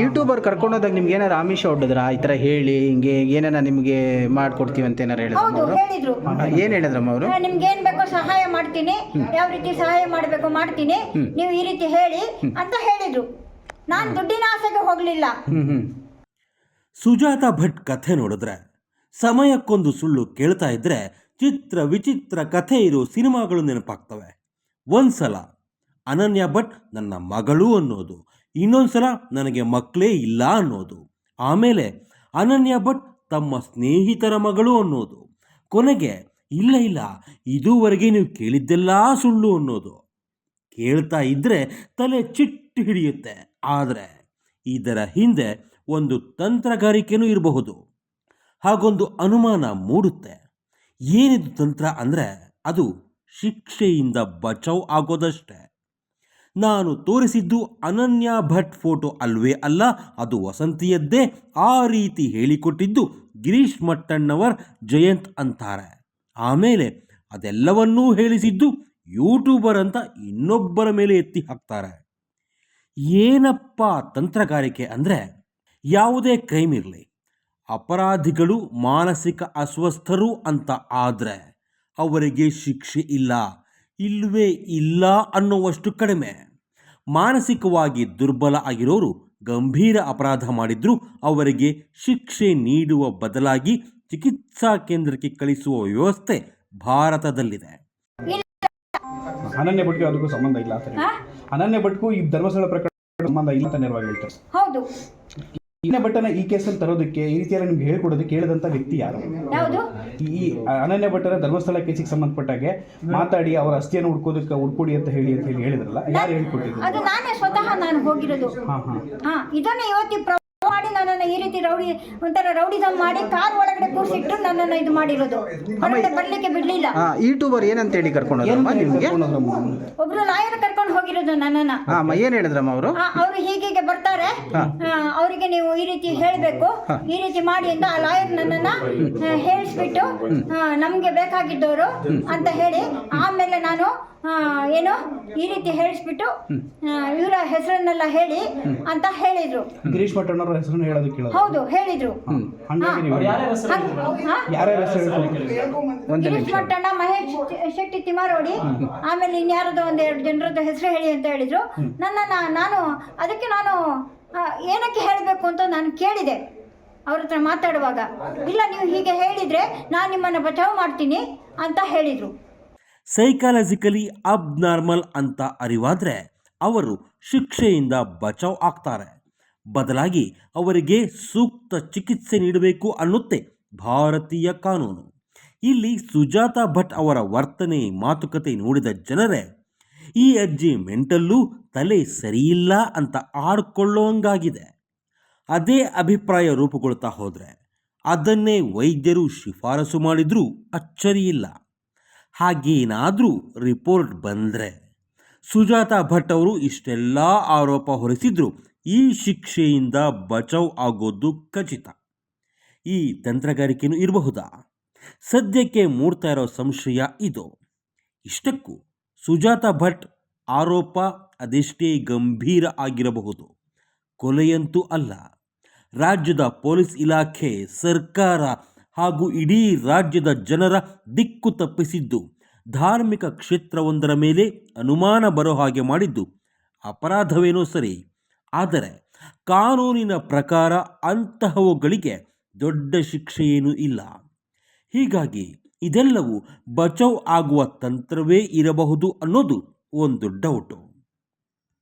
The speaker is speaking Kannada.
ಯೂಟ್ಯೂಬರ್ ಕರ್ಕೊಂಡೋದಾಗ ನಿಮ್ಗೆ ಏನಾರ ಆಮಿಷ ಹೊಡೆದ್ರ ಈ ಥರ ಹೇಳಿ ಹಿಂಗೆ ಏನಾರ ನಿಮಗೆ ಮಾಡ್ಕೊಡ್ತೀವಿ ಅಂತ ಏನಾರ ಹೌದು ಹೇಳಿದ್ರು. ಏನು ಹೇಳಿದ್ರಮ್ಮ ಅವರು? ನಿಮ್ಗೆ ಏನ್ ಬೇಕೋ ಸಹಾಯ ಮಾಡ್ತೀನಿ. ಯಾವ ರೀತಿ ಸಹಾಯ ಮಾಡ್ಬೇಕು ಮಾಡ್ತೀನಿ. ನೀವು ಈ ರೀತಿ ಹೇಳಿ ಅಂತ ಹೇಳಿದ್ರು. ನಾನ್ ದುಡ್ಡಿನ ಆಸೆಗೆ ಹೋಗ್ಲಿಲ್ಲ. ಹ್ಞೂ ಹ್ಞೂ ಸುಜಾತ ಭಟ್ ಕಥೆ ನೋಡಿದ್ರೆ ಸಮಯಕ್ಕೊಂದು ಸುಳ್ಳು ಕೇಳ್ತಾ ಇದ್ರೆ ಚಿತ್ರ ವಿಚಿತ್ರ ಕಥೆ ಇರೋ ಸಿನಿಮಾಗಳು ನೆನಪಾಗ್ತವೆ. ಒಂದ್ಸಲ ಅನನ್ಯ ಭಟ್ ನನ್ನ ಮಗಳು ಅನ್ನೋದು ಇನ್ನೊಂದ್ಸಲ ನನಗೆ ಮಕ್ಕಳೇ ಇಲ್ಲ ಅನ್ನೋದು. ಆಮೇಲೆ ಅನನ್ಯ ಭಟ್ ತಮ್ಮ ಸ್ನೇಹಿತರ ಮಗಳು ಅನ್ನೋದು. ಕೊನೆಗೆ, ಇಲ್ಲ ಇಲ್ಲ, ಇದುವರೆಗೆ ನೀವು ಕೇಳಿದ್ದೆಲ್ಲ ಸುಳ್ಳು ಅನ್ನೋದು. ಕೇಳ್ತಾ ಇದ್ದರೆ ತಲೆ ಚಿಟ್ಟು ಹಿಡಿಯುತ್ತೆ. ಆದರೆ ಇದರ ಹಿಂದೆ ಒಂದು ತಂತ್ರಗಾರಿಕೆನೂ ಇರಬಹುದು. ಹಾಗೊಂದು ಅನುಮಾನ ಮೂಡುತ್ತೆ. ಏನಿದು ತಂತ್ರ ಅಂದರೆ ಅದು ಶಿಕ್ಷೆಯಿಂದ ಬಚಾವ್ ಆಗೋದಷ್ಟೇ. ನಾನು ತೋರಿಸಿದ್ದು ಅನನ್ಯ ಭಟ್ ಫೋಟೋ ಅಲ್ವೇ ಅಲ್ಲ, ಅದು ವಸಂತಿಯದ್ದೇ ಆ ರೀತಿ ಹೇಳಿಕೊಟ್ಟಿದ್ದು ಗಿರೀಶ್ ಮಟ್ಟಣ್ಣವರ್ ಜಯಂತ್ ಅಂತಾರೆ. ಆಮೇಲೆ ಅದೆಲ್ಲವನ್ನೂ ಹೇಳಿಸಿದ್ದು ಯೂಟ್ಯೂಬರ್ ಅಂತ ಇನ್ನೊಬ್ಬರ ಮೇಲೆ ಎತ್ತಿ ಹಾಕ್ತಾರೆ. ಏನಪ್ಪ ತಂತ್ರಗಾರಿಕೆ ಅಂದರೆ ಯಾವುದೇ ಕ್ರೈಮ್ ಇರಲಿ, ಅಪರಾಧಿಗಳು ಮಾನಸಿಕ ಅಸ್ವಸ್ಥರು ಅಂತ ಆದರೆ ಅವರಿಗೆ ಶಿಕ್ಷೆ ಇಲ್ಲ ಇಲ್ಲವೇ ಇಲ್ಲ ಅನ್ನುವಷ್ಟು ಕಡಿಮೆ. ಮಾನಸಿಕವಾಗಿ ದುರ್ಬಲ ಆಗಿರೋರು ಗಂಭೀರ ಅಪರಾಧ ಮಾಡಿದ್ರೂ ಅವರಿಗೆ ಶಿಕ್ಷೆ ನೀಡುವ ಬದಲಾಗಿ ಚಿಕಿತ್ಸಾ ಕೇಂದ್ರಕ್ಕೆ ಕಳಿಸುವ ವ್ಯವಸ್ಥೆ ಭಾರತದಲ್ಲಿದೆ. ಅನನ್ಯ ಭಟ್ಗೆ ಅದಕ್ಕೂ ಸಂಬಂಧ ಇಲ್ಲ ಅಂತ ಹೇಳಿ. ಹಾ? ಅನನ್ಯ ಭಟ್ಗೂ ಈ ಧರ್ಮಸ್ಥಳ ಪ್ರಕರಣ ಸಂಬಂಧ ಇಲ್ಲ ಅಂತ ನೇರವಾಗಿ ಹೇಳ್ತಾರೆ. ಹೌದು. ಅನನ್ಯ ಭಟ್ಟನ ಈ ಕೇಸಲ್ಲಿ ತರೋದಕ್ಕೆ ಈ ರೀತಿಯಾಗಿ ನಿಮ್ಗೆ ಹೇಳ್ಕೊಡೋದಕ್ಕೆ ಕೇಳಿದಂತ ವ್ಯಕ್ತಿ ಯಾರು? ಯಾವುದು? ಈ ಅನನ್ಯ ಭಟ್ಟನ ಧರ್ಮಸ್ಥಳ ಕೇಸಿಗೆ ಸಂಬಂಧಪಟ್ಟಾಗೆ ಮಾತಾಡಿ ಅವರ ಅಸ್ಥಿಯನ್ನು ಹುಡ್ಕೋದಕ್ಕೆ ಹುಡ್ಕೊಡಿ ಅಂತ ಹೇಳಿ ಅಂತ ಹೇಳಿ ಹೇಳಿದ್ರಲ್ಲ ಯಾರು ಹೇಳ್ಕೊಟ್ಟಿದ್ರು ಅದು ನಾನೇ ಸ್ವತಃ ನಾನು ಹೋಗಿರೋದು. ಹಾ ಹಾ. ಹಾ ಇದನ್ನ ಇವತ್ತಿ ಮಾಡಿ ನನ್ನನ್ನು ಈ ರೀತಿ ರೌಡಿ ಒಂಥರ ರೌಡಿಸಮ್ ಮಾಡಿ ಕಾರ್ ಒಳಗಡೆ ಕೂರಿಸಿಟ್ಟು ನನ್ನನ್ನು ಇದು ಮಾಡಿರೋದು. ಹೊರಗಡೆ ಬರ್ಲಿಕ್ಕೆ ಬಿಡ್ಲಿಲ್ಲ. ಯೂಟ್ಯೂಬರ್ ಏನಂತ ಹೇಳಿ ಕರ್ಕೊಂಡು ನಿಮಗೆ? ಒಬ್ರು ಲಾಯರ್ ಕರ್ಕೊಂಡು ಹೋಗಿರೋದು ನನ್ನನ್ನ. ಏನ್ ಏನು ಹೇಳಿದ್ರಮ್ಮ ಅವರು? ಅವರು ಹೀಗೆ ಬರ್ತಾರೆ. ಅವರಿಗೆ ನೀವು ಈ ರೀತಿ ಹೇಳಬೇಕು. ಈ ರೀತಿ ಮಾಡಿ ಅಂತ ಆ ಲಾಯರ್ ನನ್ನನ್ನ ಹೇಳಿಸ್ಬಿಟ್ಟು ನಮಗೆ ನಮ್ಗೆ ಬೇಕಾಗಿದ್ದವರು ಅಂತ ಹೇಳಿ ಆಮೇಲೆ ನಾನು ಏನು ಈ ರೀತಿ ಹೇಳಿಸ್ಬಿಟ್ಟು ಇವರ ಹೆಸರನ್ನೆಲ್ಲ ಹೇಳಿ ಅಂತ ಹೇಳಿದ್ರು. ಗಿರೀಶ್ ಭಟ್ಟಣ್ಣವ್ರ ಹೆಸರನ್ನು ಹೇಳೋದಕ್ಕೆ ಕೇಳೋದು. ಹೌದು ಹೇಳಿದ್ರು. ಹಂಗಾಗಿ ನೀವು ಹಂಗ್- ಹಾ? ಯಾರ್ಯಾರ ಹೆಸರು ಹೇಳ್ಕೊಡ್ತೀರಿ ಒಂದು ಗಿರೀಶ್ ನಿಮಿಷ. ಮಟ್ಟಣ್ಣ ಮಹೇಶ್ ಶೆಟ್ಟಿ ತಿಮಾರೋಡಿ ಆಮೇಲೆ ಇನ್ಯಾರದೋ ಒಂದೆರಡು ಎರಡು ಜನರದ್ದು ಹೆಸರು ಹೇಳಿ ಅಂತ ಹೇಳಿದ್ರು. ನನ್ನ ನಾನು ಅದಕ್ಕೆ ನಾನು ಏನಕ್ಕೆ ಹೇಳಬೇಕು ಅಂತ ನಾನು ಕೇಳಿದೆ. ಅವ್ರ ಹತ್ರ ಮಾತಾಡುವಾಗ, ಇಲ್ಲ, ನೀವು ಹೀಗೆ ಹೇಳಿದ್ರೆ ನಾನು ನಿಮ್ಮನ್ನು ಬಚಾವ್ ಮಾಡ್ತೀನಿ ಅಂತ ಹೇಳಿದರು. ಸೈಕಾಲಜಿಕಲಿ ಅಬ್ನಾರ್ಮಲ್ ಅಂತ ಅರಿವಾದರೆ ಅವರು ಶಿಕ್ಷೆಯಿಂದ ಬಚಾವ್ ಆಗ್ತಾರೆ. ಬದಲಾಗಿ ಅವರಿಗೆ ಸೂಕ್ತ ಚಿಕಿತ್ಸೆ ನೀಡಬೇಕು ಅನ್ನುತ್ತೆ ಭಾರತೀಯ ಕಾನೂನು. ಇಲ್ಲಿ ಸುಜಾತಾ ಭಟ್ ಅವರ ವರ್ತನೆ ಮಾತುಕತೆ ನೋಡಿದ ಜನರೇ ಈ ಅಜ್ಜಿ ಮೆಂಟಲ್ಲೂ ತಲೆ ಸರಿಯಿಲ್ಲ ಅಂತ ಆಡ್ಕೊಳ್ಳೋಂಗಾಗಿದೆ. ಅದೇ ಅಭಿಪ್ರಾಯ ರೂಪುಗೊಳ್ತಾ ಹೋದರೆ ಅದನ್ನೇ ವೈದ್ಯರು ಶಿಫಾರಸು ಮಾಡಿದರೂ ಅಚ್ಚರಿಯಿಲ್ಲ. ಹಾಗೇನಾದರೂ ರಿಪೋರ್ಟ್ ಬಂದರೆ ಸುಜಾತ ಭಟ್ ಅವರು ಇಷ್ಟೆಲ್ಲ ಆರೋಪ ಹೊರಿಸಿದ್ರು ಈ ಶಿಕ್ಷೆಯಿಂದ ಬಚಾವ್ ಆಗೋದು ಖಚಿತ. ಈ ತಂತ್ರಗಾರಿಕೆನೂ ಇರಬಹುದಾ? ಸದ್ಯಕ್ಕೆ ಮೂಡ್ತಾ ಇರೋ ಸಂಶಯ ಇದು. ಇಷ್ಟಕ್ಕೂ ಸುಜಾತ ಭಟ್ ಆರೋಪ ಅದೆಷ್ಟೇ ಗಂಭೀರ ಆಗಿರಬಹುದು. ಕೊಲೆಯಂತೂ ಅಲ್ಲ. ರಾಜ್ಯದ ಪೊಲೀಸ್ ಇಲಾಖೆ, ಸರ್ಕಾರ ಹಾಗೂ ಇಡೀ ರಾಜ್ಯದ ಜನರ ದಿಕ್ಕು ತಪ್ಪಿಸಿದ್ದು, ಧಾರ್ಮಿಕ ಕ್ಷೇತ್ರವೊಂದರ ಮೇಲೆ ಅನುಮಾನ ಬರೋ ಹಾಗೆ ಮಾಡಿದ್ದು ಅಪರಾಧವೇನೋ ಸರಿ. ಆದರೆ ಕಾನೂನಿನ ಪ್ರಕಾರ ಅಂತಹವುಗಳಿಗೆ ದೊಡ್ಡ ಶಿಕ್ಷೆಯೇನೂ ಇಲ್ಲ. ಹೀಗಾಗಿ ಇದೆಲ್ಲವೂ ಬಚಾವ್ ಆಗುವ ತಂತ್ರವೇ ಇರಬಹುದು ಅನ್ನೋದು ಒಂದು ಡೌಟು